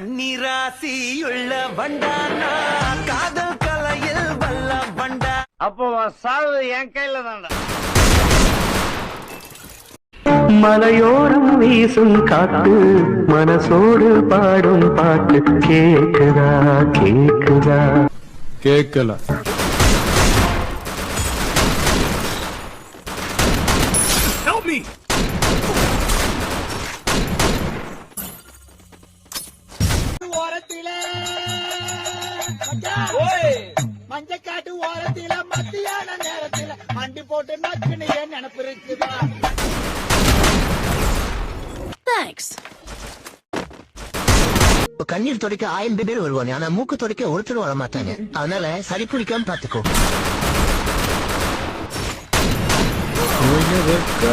கன்னிராசியுள்ள வண்டானா? காதல் கலையில் வல்ல வண்டா அப்போ சாவு என் கையில தான்டா. மலையோரம் வீசும் காத்து மனசோடு பாடும் பாட்டு கேக்குதா கேக்குதா? கேட்கல ஓரத்தில மஞ்சக்காட்டு ஓரத்தில மத்தியான நேரத்தில மண்டி போட்டு நக்குன்னு ஏன் நினப்பு இருக்குதா தேங்க்ஸ் கண்ணீர் துடைக்க ஆயிரம் பேர் வருவாங்க ஆனா மூக்கு துடைக்க ஒருத்தர் வர மாட்டாங்க. அதனால சரி பிடிக்காம பாத்துக்கோ. வெக்க